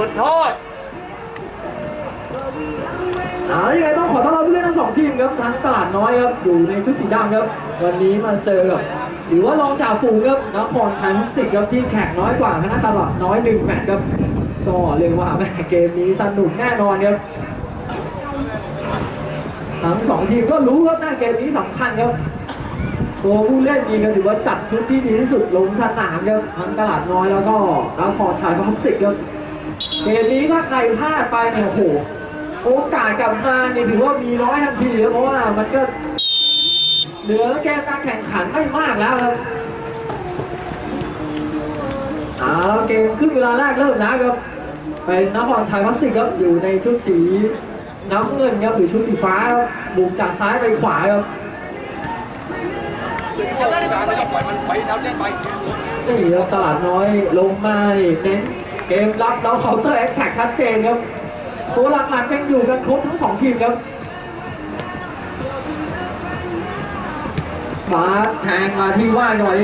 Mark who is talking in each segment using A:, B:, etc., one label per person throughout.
A: จุดโทษ
B: เอายังไงต้องขอต้อนรับผู้เล่นทั้งสองทีมครับทั้งตลาดน้อยครับอยู่ในชุดสีดำครับ วันนี้มาเจอกับถือว่ารองจ่าฝูงครับนครชัยพลาสติกครับที่แข่งน้อยกว่านะฮะตลาดน้อยหนึ่งแมตช์ครับก็เรียกว่าแม่เกมนี้สนุกแน่นอนครับทั้งสองทีมก็รู้ครับหน้าเกมนี้สำคัญครับตัวผู้เล่นดีก็ถือว่าจัดชุดที่ดีที่สุดลงสนามครับทั้งตลาดน้อยแล้วก็นครชัยพลาสติกครับ เกมนี้ถ้าใครพลาดไปเนี่ยโอ้โหโอกาสกลับมาเนี่ยถือว่ามีน้อยทันทีครับเพราะว่ามันก็เหลือเกมการแข่งขันไม่มากแล้วครับเอาละเกมครึ่งเวลาแรกเริ่มแล้วครับ เป็นนครชัยพลาสติกครับอยู่ในชุดสีน้ำเงินครับหรือชุดสีฟ้าครับบุกจากซ้ายไปขวาครับ
A: เล่นการแล้วปล่อยมันไปแล้วเล่นไป
B: นี่ครับตลาดน้อยลงมาเน้น เกมรับแล้วเคาน์เตอร์แอคแท็กชัดเจนครับตัวหลักๆยังอยู่กันครบทั้งสองทีมครับบาแทงมาที่ว่างหน่อย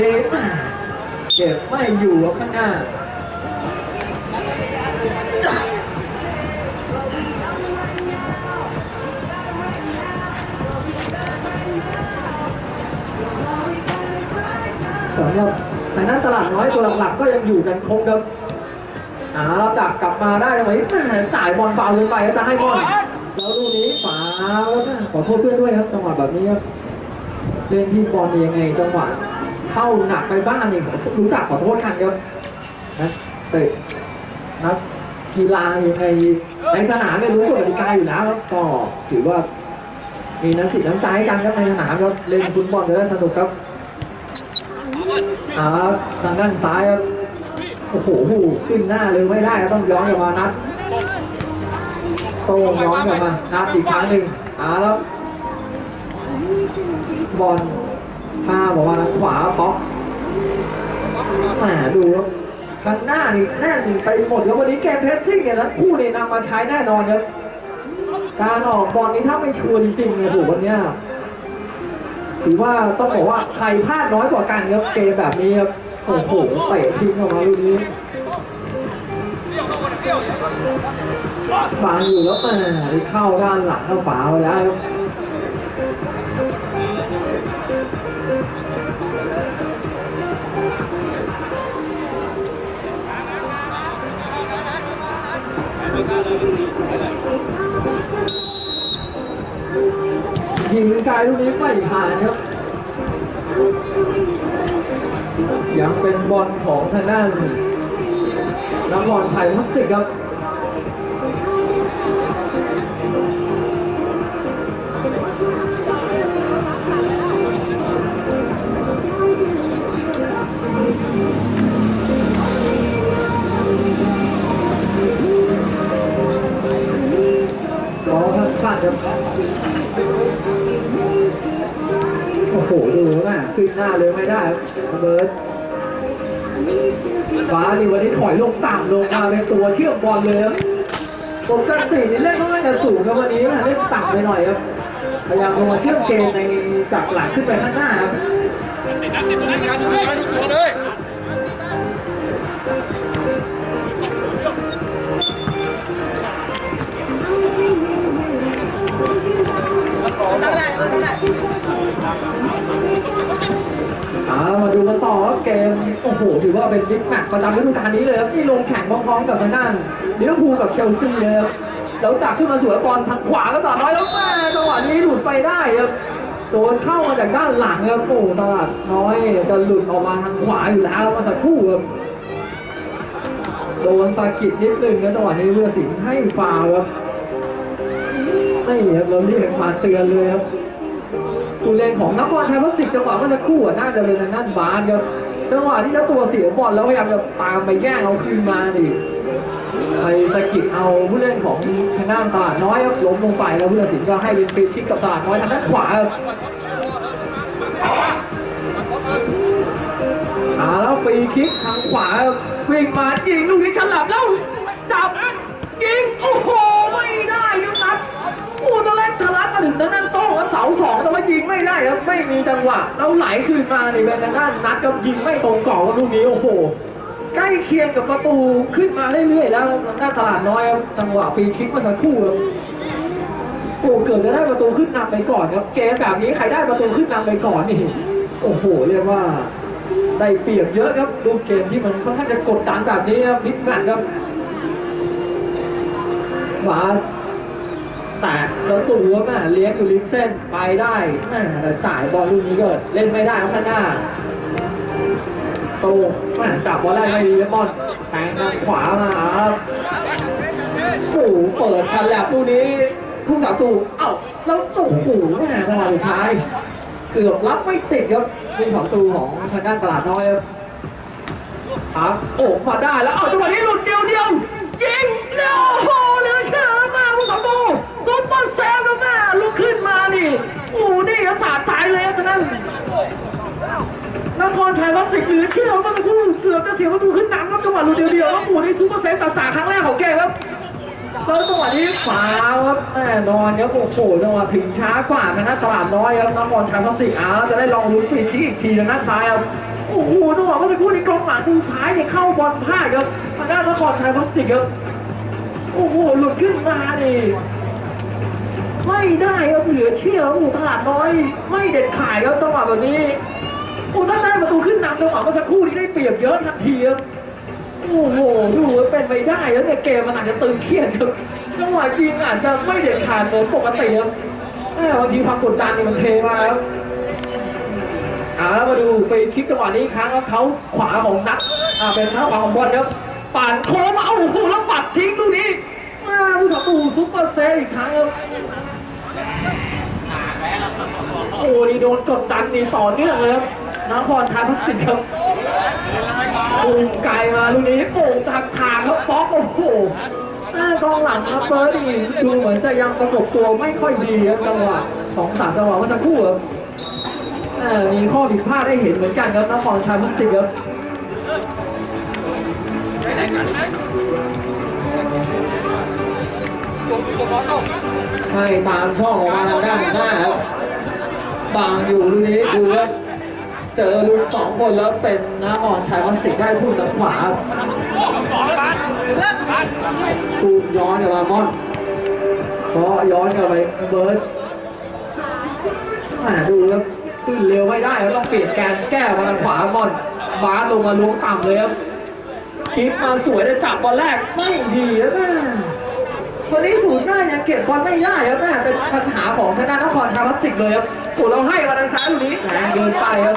B: เก็บไม่อยู่ครับข้างหน้าสำหรับทางด้านตลาดน้อยตัวหลักๆก็ยังอยู่กันครบครับ อ่าเราจับกลับมาได้ตรงนี้แม่จ่ายบอลเบาลงไปแล้วจะให้บอลแล้วลูกนี้ฝาแล้วนะขอโทษเพื่อนด้วยครับจังหวะแบบนี้ครับเล่นที่บอลเป็นยังไงจังหวะเข้าหนักไปบ้านนี่รู้จักขอโทษกันครับนะเตะนักกีฬายังไงในสนามเนี่ยรู้กฎกติกาอยู่แล้วครับก็ถือว่ามีน้ำจิตน้ำใจกันครับในสนามครับเล่นฟุตบอลจะได้สนุกครับอ่าทางด้านซ้ายครับ โอ้โหขึ้นหน้าเลยไม่ได้ต้องย้อนกลับมานัดโต้งย้อนกลับมานัดอีกครั้งหนึ่งอ่าแล้วบอลพาบอกว่าขวาป๊อกแหมดูครับข้างหน้านี่แน่นไปหมดแล้ววันนี้เกมเพสซิ่งเนี่ยนะคู่นี่นำมาใช้แน่นอนครับการออกบอลนี้ถ้าไม่ชัวร์จริงๆเนี่ยถูกวันเนี้ยถือว่าต้องบอกว่าใครพลาดน้อยกว่ากันครับเกมแบบนี้ครับ โอ้โหเตะทิ้งออกมาลูกนี้ฝังอยู่แล้วแหม่เข้าด้านหลังเข้าฝาไปแล้วยิงไกลลูกนี้ไม่ผ่านครับ ยังเป็นบอลของทางด้านนักบอลชัยพลาสติกครับรอสั้นๆครับโอ้โหดูนะขึ้นหน้าเลยไม่ได้ครับเบิร์ต ฟ้านี่วันนี้ถอยลงต่ำลงมาในตัวเชื่อมบอลเลยครับปกตินี่เล่นต้องเล่นสูงครับวันนี้นะเล่นต่ำไปหน่อยครับพยายามลงมาเชื่อมเกมในจากหลังขึ้นไปข้างหน้าครับ อามาดูกันต่อครับเกม โอ้โห ถือว่าเป็นบิ๊กแมตช์ประจำฤดูกาลนี้เลยครับนี่ลงแข่งพร้อมๆกับทางด้านลิเวอร์พูลกับเชลซีเลยครับแล้วตักขึ้นมาสวยบอลทางขวาก็ต่อน้อยแล้วแม่จังหวะนี้หลุดไปได้ครับโดนเข้ามาจากด้านหลังครับโอ้ตลาดน้อยจะหลุดออกมาทางขวาอยู่แล้วมาสักครู่ครับโดนสากิดนิดนึงนะจังหวะนี้เรือสิงให้ฟาวล์ครับ นี่ครับเราเรียกมาเตือนเลยครับผู้เล่นของนครชัยพลาสติกจังหวะเมื่อสักครู่อะน่าจะเป็นทางด้านบาสครับจังหวะที่เจ้าตัวเสียบอลแล้วพยายามจะตามไปแย่งเอาคืนมาดิไปสกิดเอาผู้เล่นของทางด้านตลาดน้อยครับล้มลงไปแล้วผู้ตัดสินก็ให้เป็นฟรีคิกกับตลาดน้อยทางด้านขวาครับอ่าแล้วฟรีคิกทางขวาวิ่งมายิงลูกนี้ฉลับแล้ว หวะแล้วไหลคืนมาในเป็นด้านนัดก็ยิงไม่ตรงกรอบลูกนี้โอ้โห ใกล้เคียงกับประตูขึ้นมาเรื่อยๆแล้วทางด้านตลาดน้อยครับจังหวะฟรีคิกเมื่อสักครู่ครับโอ้เกือบจะได้ประตูขึ้นนำไปก่อนครับเกมแบบนี้ใครได้ประตูขึ้นนำไปก่อนนี่โอ้โห เรียกว่าได้เปรียบเยอะครับดูเกมที่มันค่อนข้างจะกดดันแบบนี้ครับมิดแมตช์ครับหวา แต่แล้วตัวแม่ะเลี้ยงอยู่ริมเส้นไปได้แม่แต่จ่ายบอลลูกนี้ก็เล่นไม่ได้ครับข้างหน้าโตแม่จับบอลได้ไม่ดีครับบอลแทงทางขวามาครับโอ้เปิดชันแหลบลูกนี้ทุ่งสาวตูเอ้าแล้วโอ้โหแม่จังหวะสุดท้ายเกือบรับไม่ติดครับลูกสองตูของทางด้านตลาดน้อยครับโอ้มาได้แล้วเอาจังหวะนี้หลุดเดียว ซุปเปอร์เซฟแล้วแม่ลุกขึ้นมานี่โอ้โหนี่ครับสาดใจเลยครับตอนนั้นนครชัยวัดสิงห์เหลือเชื่อว่าเมื่อสักครู่เกือบจะเสียประตูขึ้นนำครับจังหวะลูกเดียวๆครับโอ้โหนี่ซูเปอร์เซฟต่างๆครั้งแรกของแกครับแล้วจังหวะนี้ฝาครับแน่นอนครับโอ้โหจังหวะถึงช้ากว่านะนะตลาดน้อยครับนครชัยวัดสิงห์อ้าวจะได้ลองลุ้นฟรีคิกอีกทีทางด้านซ้ายครับโอ้โหจังหวะเมื่อสักครู่นี้กองหลังสุดท้ายเนี่ยเข้าบอลพลาดครับทางด้านนครชัยวัดสิงห์ครับโอ้โหหลุดขึ้นมานี่ ไม่ได้ครับเหลือเชื่อครับโอ้โหตลาดน้อย ไม่เด็ดขาดครับจังหวะแบบนี้โอ้ถ้าได้ประตูขึ้นนำจังหวะเมื่อสักครู่นี้ได้เปรียบเยอะทันทีครับโอ้โหดูว่าเป็นไปได้แล้วเนี่ยเกมมันอาจจะตึงเครียดครับจังหวะจริงอาจจะไม่เด็ดขาดเหมือนปกติครับบางทีความกดดันนี่มันเทมาแล้วอ่าแล้วมาดูไปคลิปจังหวะนี้ครั้งครับเขาขวาของนักอ่าเป็นเท้าขวาของบอลครับปาดโค้งมาโอ้โหแล้วปัดทิ้งลูกนี้อ่าผู้สัตูซุปเปอร์เซอีกครั้งครับ โอ้นี่โดนกดดันนี่ต่อเนื่องเลยครับนครชายพลาสติกครับปูงไกลมาลูกนี้โป่งทางทางครับฟอกโอ้โหหน้ากองหลังครับเฟิร์สนี่ดูเหมือนจะยังประกบตัวไม่ค่อยดีครับจังหวะสองสามจังหวะเมื่อสักครู่ครับอ่ามีข้อผิดพลาดได้เห็นเหมือนกันครับนครชายพลาสติกครับ ให้ตามช่องออกมาทางด้านหน้าครับบางอยู่ลูกนี้ดูว่าเจอลูกสองคนแล้วเป็นนะอ่อนชายพลาสติกได้พุ่งทางขวาตูมย้อนกลับมามอนก็ย้อนกลับไปเบิร์ดแหมดูแล้วขึ้นเร็วไม่ได้แล้วต้องเปลี่ยนแกนแก้มาทางขวามอนบาสลงมาล้วงต่ำเลยครับชิปมาสวยแต่จับบอลแรกไม่ดีแล้วแม่ วันนี้ศูนย์หน้ายังเก็บบอลไม่ได้ครับแม่เป็นปัญหาของทางด้านนครชายพลาสติกเลยครับโอ้เราให้มาทางซ้ายลูกนี้แรงเกินไปครับ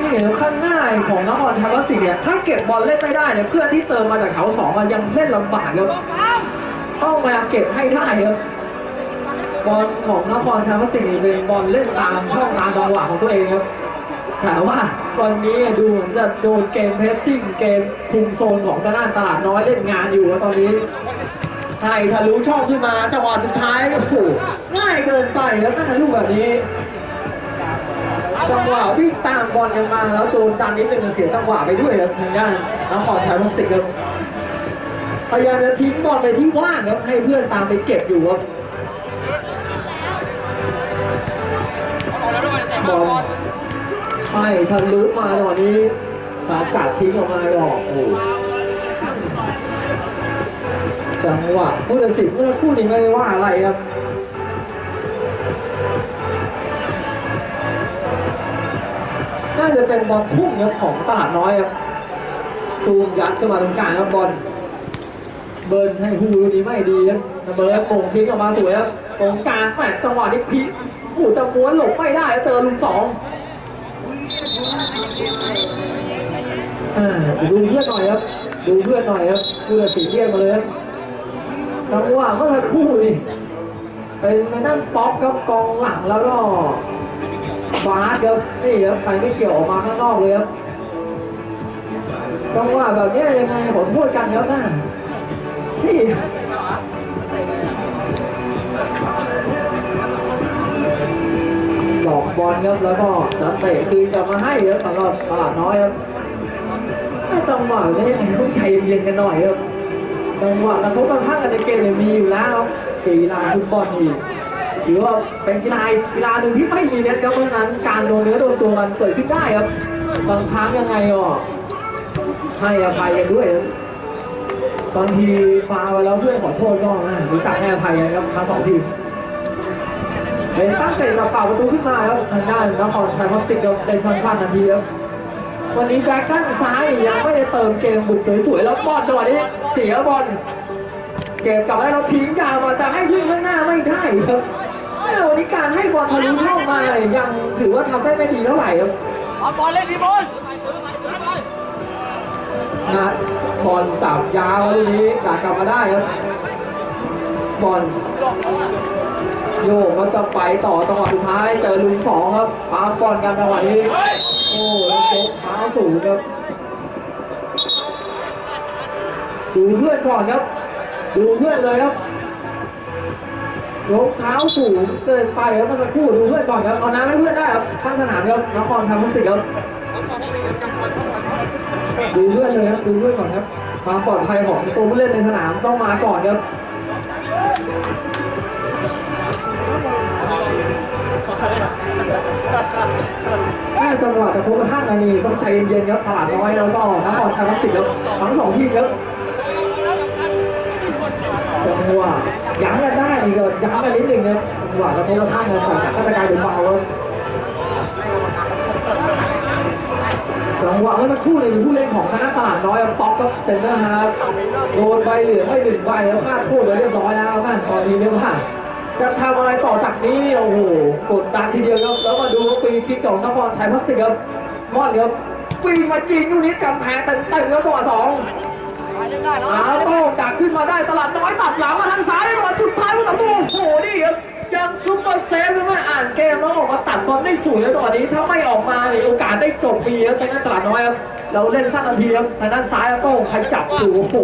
B: นี่ข้างหน้าของนครชายวัดสิกเนี่ยถ้าเก็บบอลเล่นไม่ได้เนี่ยเพื่อนที่เติมมาจากแถวสองมันยังเล่นลำบากครับต้องมาเก็บให้ได้ครับบอลของนครชายวัดสินี่เป็นบอลเล่นตามช่องตามจังหวะของตัวเองครับแต่ว่า วันนี้ดูเหมือนจะโดนเกมเพสซิ่งเกมคุมโซนของตลาดตลาดน้อยเล่นงานอยู่แล้วตอนนี้ใช่ทะลุช่องขึ้นมาจังหวะสุดท้ายโอ้โหง่ายเกินไปแล้วน่ลูกแบบนี้จังหวะวิ่งตามบอลกันมาแล้วโดนดันนิดนึงเสียจังหวะไปด้วยครับทางด้านน้ำขอชายพลาสติกครับพยายามจะทิ้งบอลไปที่ว่างครับให้เพื่อนตามไปเก็บอยู่ครับบอล ไม่ทะลุมาตอนนี้สากัดทิ้งออกมาหรอกโอ้จังหวะผู้ตัดสินเมื่อคู่นี้ไม่ได้ว่าอะไรครับน่าจะเป็นบอลพุ่งครับของตลาดน้อยครับตูมยัดเข้ามาตรงกลางครับบอลเบิร์นให้ฮูลูนี้ไม่ดีครับเบิร์นโป่งทิ้งออกมาสวยครับตรงกลางแหมจังหวะนี้พลิกโอ้จะม้วนหลบไม่ได้เจอลุงสอง อ่าดูเพื่อนหน่อยครับ ดูเพื่อนหน่อยครับเพื่อสีเรียกมาเลยครับจังหวะเมื่อสักครู่นี่เป็นไปนั่งป๊อกครับกองหลังแล้วก็บาสครับนี่ครับไปไม่เกี่ยวออกมาข้างนอกเลยครับจังหวะแบบนี้ยังไงขอโทษกันครับนะที่หลอกบอลครับแล้วก็จะเตะคืนกลับมาให้ครับสำหรับตลาดน้อยครับ จังหวะนี้ยังไงต้องใจเย็นกันหน่อยครับจังหวะกระทบกระทั่งกันในเกมเนี่ยมีอยู่แล้วกีฬาฟุตบอลนี่ถือว่าเป็นกีฬากีฬาหนึ่งที่ไม่มีเน็ตครับเพราะนั้นการโดนเนื้อโดนตัวมันเกิดขึ้นได้ครับบางครั้งยังไงก็ให้อภัยกันด้วยบางทีฟาวไปแล้วเพื่อนขอโทษก็อะรู้จักให้อภัยกันครับทั้งสองทีมเป็นตั้งเตะกับเป่าประตูขึ้นมาครับทางด้านนครชัยพัฒน์กับเป็นสั้นๆนาทีครับ วันนี้แบ็คด้านซ้ายยังไม่ได้เติมเกมบุกสวยๆแล้วบอลจังหวะนี้เสียบอลเก็บกลับได้เราทิ้งยาวมาจะให้ยิงข้างหน้าไม่ได้ครับแม่วันนี้การให้บอลทะลุช่องมายังถือว่าทำได้ไม่ดีเท่าไหร่ครับ
C: เอาบอลเล่นดีบอล
B: นะบอลจับยาวลูกนี้กากลับมาได้ครับบอล โยกก็จะไปต่อจังหวะสุดท้ายเจอลุงสองครับปาบอลกันจังหวะนี้ โอ้แล้วยกเท้าสูงครับดูเพื่อนก่อนครับ ดูเพื่อนเลยครับยกเท้าสูงเกินไปครับเมื่อสักครู่ดูเพื่อนก่อนครับเอาน้ำให้เพื่อนได้ครับข้างสนามครับนครทำมุสิกครับดูเพื่อนเลยครับดูเพื่อนก่อนครับความปลอดภัยของตัวผู้เล่นในสนามต้องมาก่อนครับ แค่จังหวะกระทบกระทั่งอันนี้ต้องใจเย็นๆครับตลาดน้อยแล้วก็นครชัยวัฒน์ติดครับทั้งสองทีมครับจังหวะยั้งกันได้นี่ก็ยั้งกันนิดนึงครับจังหวะกระทบกระทั่งกันแต่ก็จะกลายเป็นเบาครับจังหวะเมื่อสักครู่เนี่ยมีผู้เล่นของคณะตลาดน้อยป๊อกกับเซนเตอร์ฮาร์ดโดนใบเหลืองไม่หนึ่งใบแล้วคาดโทษไว้เรียบร้อยแล้วนะตอนนี้เรียกว่า จะทำอะไรต่อจากนี้โอ้โหกดดันทีเดียวครับแล้วมาดูฟรีคิกของนครชัยพลาสติกครับมอนครับปีมาจีนลูกนี้กำแพงเต็มเต็มๆแล้วจังหวะสอง
C: เอา
B: โต้ดักขึ้นมาได้ตลาดน้อยตัดหลังมาทางซ้ายมาสุดท้ายผู้ต่อสู้โอ้โหนี่ครับยังซุปเปอร์เซฟเลยว่าอ่านเกมแล้วออกมาตัดบอลได้สวยแล้วตอนนี้ถ้าไม่ออกมาเนี่ยโอกาสได้จบปีครับทางด้านตลาดน้อยครับเราเล่นสั้นนาทีครับทางด้านซ้ายแล้วก็ใครจับอยู่โอ้โห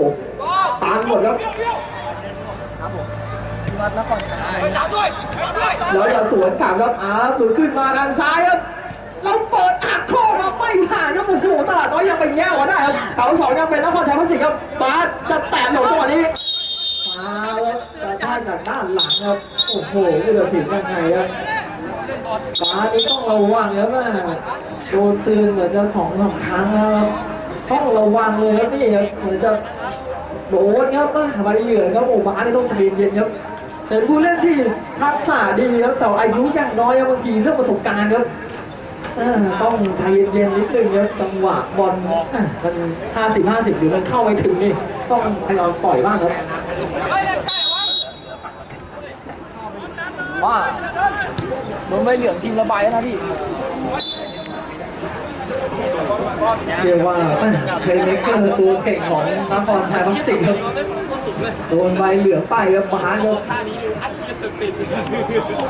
B: ตามหมดครับ
A: จับด้วยจับด้วย
B: แล้วจะสวนกลับครับอ้าวหลุดขึ้นมาทางซ้ายครับเราเปิดอัดเข้ามาไม่ผ่านครับโอ้โหตลาดน้อยยังเป็นแย่กว่าได้ครับเสาสองยังเป็นนครชัยพัฒน์ครับบาสจะแตะหลงจังหวะนี้มาแล้วกระชากจากด้านหลังครับโอ้โหผู้ตัดสินยังไงครับฟ้านี้ต้องระวังแล้วว่าโดนตืนเหมือนจะสองสามครั้งแล้วครับต้องระวังเลยครับนี่ครับเหมือนจะโดนครับมาใบเหลืองครับโอ้ฟ้านี่ต้องใจเย็นๆครับ เป็นผู้เล่นที่ทักษะดีครับแต่อายุยังน้อยครับบางทีเรื่องประสบการณ์ครับเออต้องใจเย็นๆนิดนึงครับจังหวะบอลอะมันห้าสิบห้าสิบหรือมันเข้าไม่ถึงนี่ต้องพยายามปล่อยบ้างครับ
C: ว่าโดนใบเหลืองทีมระบายแล้วนะพี่
B: เรียกว่าเพลย์เมคเกอร์ตัวเก่งของนครชัยพลาสติกครับโดนใบเหลืองไปครับบาสครับ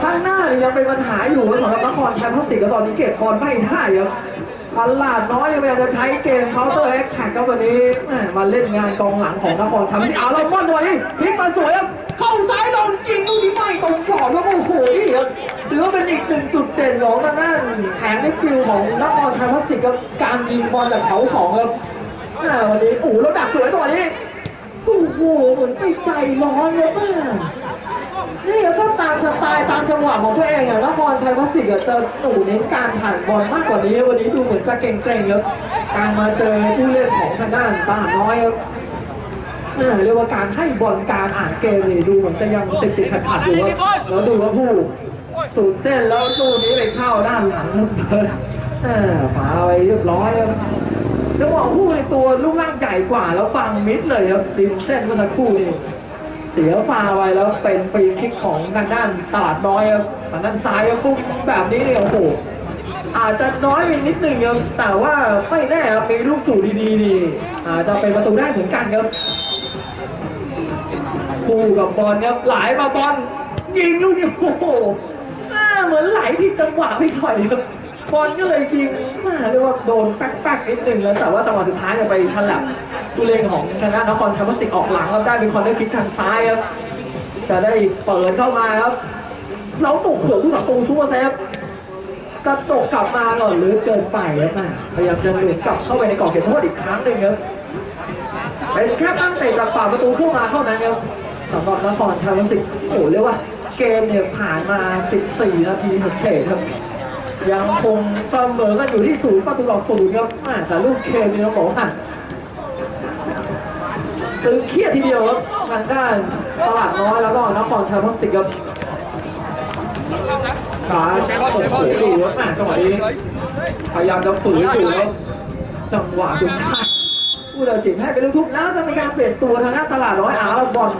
B: ข้างหน้าเนี่ยยังเป็นปัญหาอยู่สำหรับนครชัยพลาสติกครับตอนนี้เก็บบอลไม่ได้ครับตลาดน้อยยังพยายามจะใช้เกมเคาน์เตอร์แอคแท็กครับวันนี้แหม่มาเล่นงานกองหลังของนครชัยพลาสติกเอาแล้วบอลตัวนี้พลิกมาสวยครับเข้าซ้ายโดนยิงลูกนี้ไม่ตรงกรอบแล้วโอ้โหนี่ครับถือว่าเป็นอีกหนึ่งจุดเด่นของทางด้านแผงในฟิลของนครชัยพลาสติกครับการยิงบอลจากแถวสองครับอ่วันนี้โอ้โหแล้วดักสวยตัวนี้โอ้โหเหมือนไปใจร้อนเลยมาก นี่ก็ตามสไตล์ตามจังหวะของตัวเองอะนครชัยพัสิกอะจะหนูเน้นการผ่านบอลมากกว่านี้วันนี้ดูเหมือนจะเก่งๆครับการมาเจอผู้เล่นของทางด้านตลาดน้อยครับเรียกว่าการให้บอลการอ่านเกมนี่ดูเหมือนจะยังติดติดขัดขัดๆอยู่แล้วดูว่าผู้สูดเส้นแล้วลูกนี้ไปเข้าด้านหลังครับอ่าฝาไปเรียบร้อยครับจังหวะคู่ในตัวลูกร่างใหญ่กว่าแล้วบังมิดเลยครับริมเส้นเมื่อสักครู่นี้ เสียฟาวไปแล้วเป็นฟรีคิกของทางด้านตลาดน้อยครับทางด้านซ้ายครับปุ๊บแบบนี้เนี่ยโอ้โหอาจจะน้อยไปนิดนึงครับแต่ว่าไม่แน่ครับมีลูกสู่ดีๆนี่อาจจะเป็นประตูได้เหมือนกันครับคู่กับบอลครับไหลมาบอลยิงลูกนี้โอ้โหเหมือนไหลผิดจังหวะไปหน่อยครับ บอลก็เลยยิงมาเรียกว่าโดนแป๊กๆนิดนึงแล้วแต่ว่าจังหวะสุดท้ายเนี่ยไปฉลับผู้เล่นของชนะนครชัยวัฒน์ติกออกหลังครับได้เป็นคอนเนอร์คิกทางซ้ายครับจะได้เปิดเข้ามาครับเราตกหัวผู้สังตูซูเปอร์เซฟกระตกกลับมาก่อนหรือเกินไปครับนะพยายามจะหลุดกลับเข้าไปในกรอบเขตโทษอีกครั้งหนึ่งครับเป็นแค่ตั้งเตะจากฝ่าประตูเข้ามาเท่านั้นครับสำหรับนครชัยวัฒน์ติกโอ้โหเรียกว่าเกมเนี่ยผ่านมา 14 นาทีเศษๆครับ ยังคงเสมอกันอยู่ที่ศูนย์ประตูต่อศูนย์ครับแต่ลูกเกมเนี่ยต้องบอกว่าตึงเครียดทีเดียวครับทางด้านตลาดน้อยแล้วก็นครชัยพลาสติกครับขาโอ้โหดูครับอ่าจังหวะนี้พยายามจะฝืนอยู่ครับจังหวะสุดท้ายผู้ตัดสินให้เป็นลูกทุบแล้วจะมีการเปลี่ยนตัวทางด้านตลาดน้อยอาแล้วบอล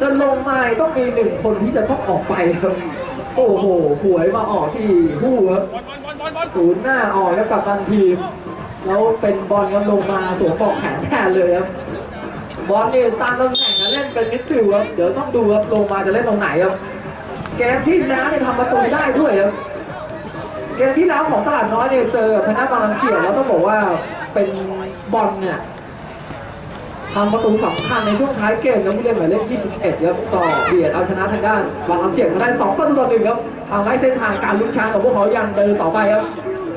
B: จะลงมาต้องมีหนึ่งคนที่จะต้องออกไปครับ โอ้โหหวยมาออกที่ผู้ครับศูนย์หน้าออกแล้วกับตันทีม แล้วเป็นบอลกันลงมาสวมปลอกแขนแทนเลยครับ บอลนี่ตามตำแหน่งนะเล่นเป็นมิดฟิลด์ครับ เดี๋ยวต้องดูครับลงมาจะเล่นตรงไหนครับ เกมที่แล้วเนี่ยทำประตูได้ด้วยครับ เกมที่แล้วของตลาดน้อยเนี่ยเจอกับทางด้านบางลำเจียแล้วต้องบอกว่าเป็นบอลเนี่ย ทำประตูสำคัญในช่วงท้ายเกมนะผู้เล่นหมายเลข 21 ครับต่อเบียดเอาชนะทางด้านบางลำเจียมาได้ 2 ประตูต่อหนึ่งครับทำให้เส้นทางการลุ้นแชมป์ของพวกเขายังเดินต่อไปครับ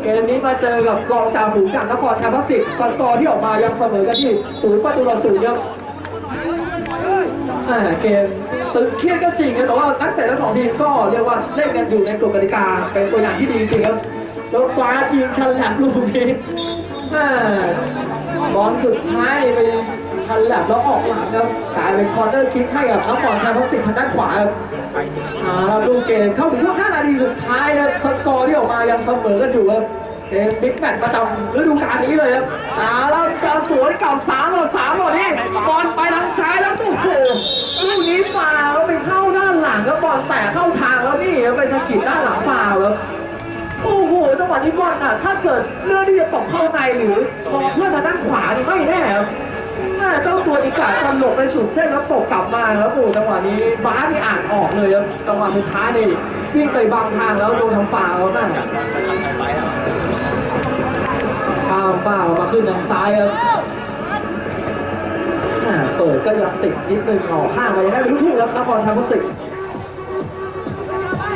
B: เกมนี้มาเจอกับกองจ่าฝูงจากนครชัยพลาสติกสกอร์ที่ออกมายังเสมอกันที่ศูนย์ประตูต่อศูนย์ครับเกมตึงเครียดก็จริงนะแต่ว่านักเตะทั้งสองทีมก็เรียกว่าเล่นกันอยู่ในกฎกติกาเป็นตัวอย่างที่ดีจริงครับแล้วกวายิงฉลับลูกนี้บอลสุดท้ายไป ฉลับแล้วออกหลังครับกลายเป็นคอร์เนอร์คิกให้กับน้องบอลชายพลาสติกทางด้านขวาครับอ่าแล้วดูเกมเข้าถึงช่วง5นาทีสุดท้ายครับสกอร์ที่ออกมายังเสมอกันอยู่ครับเกมบิ๊กแมตช์ประจำฤดูกาลนี้เลยครับอ่าแล้วจะสวนกลับสามต่อดสามต่อดนี่บอลไปทางซ้ายแล้วโอ้โหลูกนี้ฟาวแล้วไปเข้าด้านหลังแล้วบอลแตะเข้าทางแล้วนี่ไปสะกิดด้านหลังฟาวแล้วโอ้โหจังหวะนี้บอลอะถ้าเกิดเลือกที่จะตกเข้าในหรือมอเพื่อนทางด้านขวานี่ไม่แน่ครับ น่าเจ้าตัวอีกาจะหลบไปสุดเส้นแล้วตกกลับมาครับโอ้จังหวะนี้บ้าสนี่อ่านออกเลยครับจังหวะสุดท้ายนี่วิ่งไปบังทางแล้วโดนทางฟาวแล้วน่ะข้ามฟามาขึ้นทางซ้ายครับอ่าเปิดก็ยังติดนิดนึงออกข้างไปยังได้เป็นลูกทุ่งครับนครชัยพลาสติก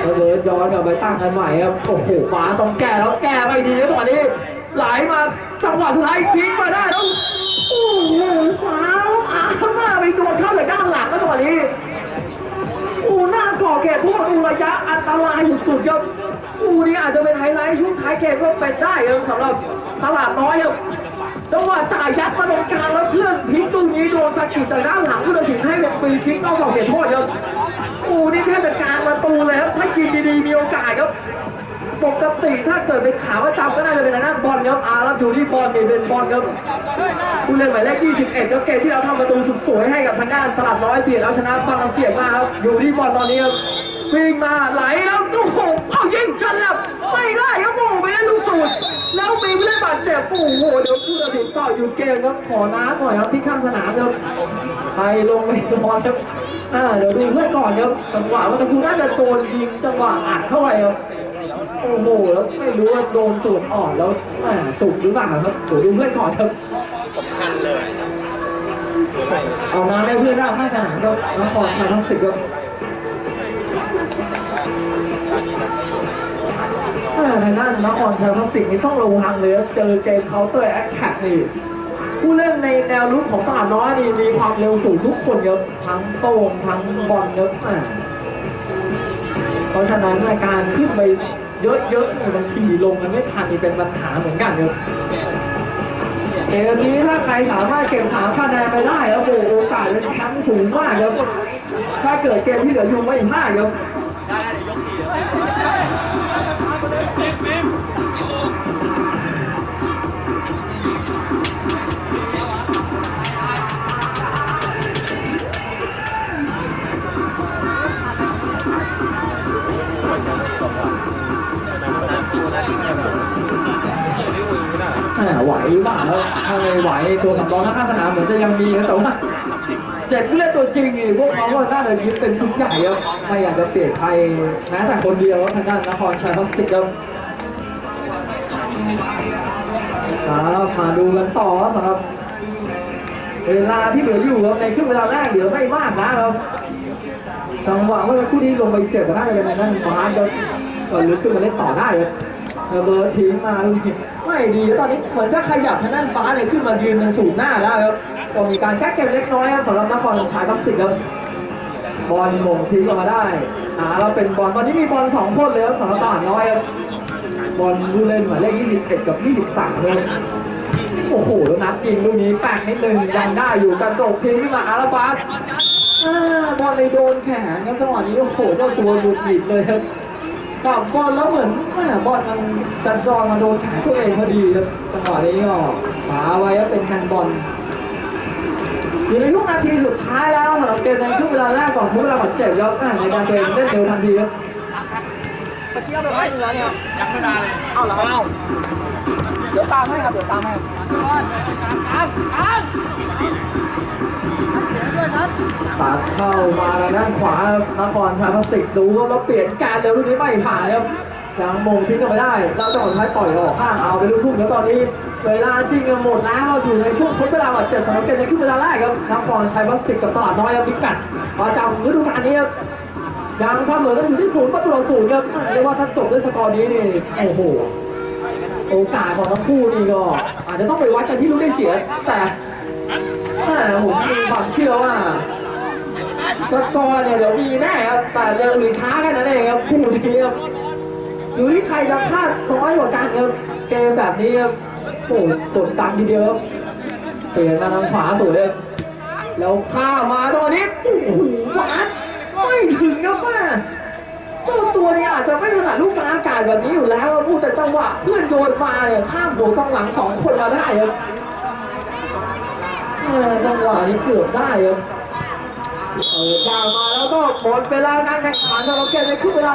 B: แล้วเลยย้อนกลับไปตั้งกันใหม่ครับโอ้โหฟ้าต้องแก้แล้วแก้ไม่ดีแล้วตอนนี้ไหลมาจังหวะสุดท้ายพลิกมาได้แล้ว โอ้โหฟ้าอาหน้าไปโดนเข้าจากด้านหลังแล้วจังหวะนี้อ้หน้าก่อเกตโทษดูระยะอันตรายสุดๆครับอูนี่อาจจะเป็นไฮไลท์ช่วงท้ายเกมก็เป็นได้ครับสำหรับตลาดน้อยครับจังหวะจ่ายยัดมาตรงกลางแล้วเพื่อนพลิกตรงนี้โดนสะกิดจากด้านหลังผู้ตัดสินให้เป็นฟรีคิกนอกกรอบเขตโทษครับโอ้นี่แค่จะกลางประตูเลยครับถ้ากินดีๆมีโอกาสครับ ปกติถ้าเกิดเป็นขาประจำก็น่าจะเป็นทางด้านบอลครับอารับอยู่ที่บอลนี่เป็นบอลครับผู้เล่นหมายเลข 21ครับเกมที่เราทำประตูสุดสวยให้กับทางด้านตลาดน้อยเบียดเอาชนะบอลลำเจียกมาครับอยู่ที่บอลตอนนี้ครับวิ่งมาไหลแล้วโอ้โหเอายิงชันแล้วไม่ได้ครับโอ้โหไปได้ลูกสูตรแล้วมีผู้เล่นบาดเจ็บโอ้โหเดี๋ยวผู้ตัดสินต่ออยู่เกมครับขอน้ำหน่อยครับที่ข้างสนามครับใครลงไปนอนครับอ่าเดี๋ยวดูเพื่อนก่อนครับจังหวะว่าตะคูน่าจะโดนยิงจังหวะอัดเข้าไปครับ โอ้โหแล้วไม่รู้ว่าโดนสูดอ่อนแล้วแหมสุกหรือเปล่าครับเดี๋ยวดูเพื่อนก่อนครับ
A: สำคัญเลย
B: เอามาให้เพื่อนร่างข้างสนามครับนครชัยทั้งสิบครับแหม่ทางด้านนครชัยทั้งสิบนี่ต้องระวังเลยครับเจอเกมเคาน์เตอร์แอคแท็กนี่ผู้เล่นในแนวลุกของตลาดน้อยนี่มีความเร็วสูงทุกคนครับทั้งโต้งทั้งบอลครับแหม่เพราะฉะนั้นในการขึ้นไป เยอะๆเนี่ยบางทีลงมันไม่ทันนี่เป็นปัญหาเหมือนกันครับเกมนี้ถ้าใครสามารถเก็บสามคะแนนไปได้แล้วโอ้โหโอกาสเป็นแชมป์สูงมากครับถ้าเกิดเกมที่เหลืออยู่ไม่อีกมากครับ
A: ได้เยวยกสี่
B: เจ็ดผู้เล่นตัวจริงนี่พวกเขาก็น่าจะยึดเป็นชุดใหญ่ครับไม่อยากจะเปลี่ยนใครแม้แต่คนเดียวทางด้านนครชัยพลาสติกครับครับมาดูกันต่อครับสำหรับเวลาที่เหลืออยู่ครับในครึ่งเวลาแรกเหลือไม่มากนะครับจังหวะเมื่อสักครู่นี้ลงไปเจ็บก็น่าจะเป็นในนั้นบาสครับก็ลุกขึ้นมาเล่นต่อได้ครับเบิดทิ้งมาลูกไม่ดีตอนนี้เหมือนจะขยับทางด้านฟ้าเนี่ยขึ้นมายืนเป็นสูงหน้าแล้วครับ ก็มีการแก้เกมเล็กน้อยครับสำหรับนครชัยพลาสติกครับบอลหม่งทิ้งออกมาได้อ่าเราเป็นบอลตอนนี้มีบอลสองคนเลยครับสำหรับตาน้อยครับบอลผู้เล่นหมายเลข21 กับ 23เลยโอ้โหแล้วนัดยิงลูกนี้แปลกนิดนึงยังได้อยู่กันโดกทิ้งขึ้นมาอาราบัสอ่าบอลเลยโดนแขนครับจังหวะนี้โอ้โหเจ้าตัวหลุดหยิบเลยครับกับบอลแล้วเหมือนบอลมันจัดจองมาโดนแขนตัวเองพอดีครับจังหวะนี้ก็ฝาไว้เป็นแฮนด์บอล อยู่ในช่วงนาทีสุดท้ายแล้วสำหรับเกมในครึ่งเวลาแรกก่อนครึ่เวลาบาดเจ็บครับอ่าในการเกมเล่นเร็วทันทีครับ
C: ตะเกียบไปพักหนึ่งแล้วเนี่ย
A: ยังไม่ได้เลย
C: เอาเหรอเอาเดี๋ยวตามให้ครับเดี๋ยวตามให้ตามตาม
B: ตัดเข้ามาทางด้านขวานครชาพลาสติกดูแล้วเปลี่ยนการเร็วลูกนี้ไม่ผ่านครับยังมงทิ้งกันไม่ได้แล้วจังหวะท้ายปล่อยออกข้างเอาไปลูกทุ่งแล้วตอนนี้ เวลาจริงหมดแล้วอยู่ในช่วงทดเวลาบาดเจ็บสำหรับเกมในครึ่งเวลาแรกครับนครชายพลาสติกกับตลาดน้อยครับพิกัดประจำฤดูกาลนี้ครับยังเสมอกันอยู่ที่ศูนย์ประตูต่อศูนย์ครับเรียกว่าถ้าจบด้วยสกอร์นี้นี่โอ้โหโอกาสของทั้งคู่นี่ก็ อาจจะต้องไปวัดกันที่ลูกได้เสีย แต่แหมผมมีความเชื่อว่าสกอร์เนี่ยเดี๋ยวมีแน่ครับแต่เร็วหรือช้าแค่นั้นเองครับคู่นี้ครับอยู่ที่ใครจะพลาดน้อยกว่ากันครับเกมแบบนี้ครับ โอ้โหกดดันทีเดียวครับเปลี่ยนมาทางขวาสุดเลยแล้วข้ามาตอนนี้โอ้โหวัดไม่ถึงครับแม่เจ้าตัวนี้อาจจะไม่ถนัดลูกกลางอากาศแบบนี้อยู่แล้วพูดแต่จังหวะเพื่อนโยนมาเนี่ยข้ามหัวกองหลังสองคนมาได้ครับจังหวะนี้เกือบได้ครับเออได้มาแล้วก็หมดเวลาการแข่งขันสำหรับเกมในครึ่งเวลา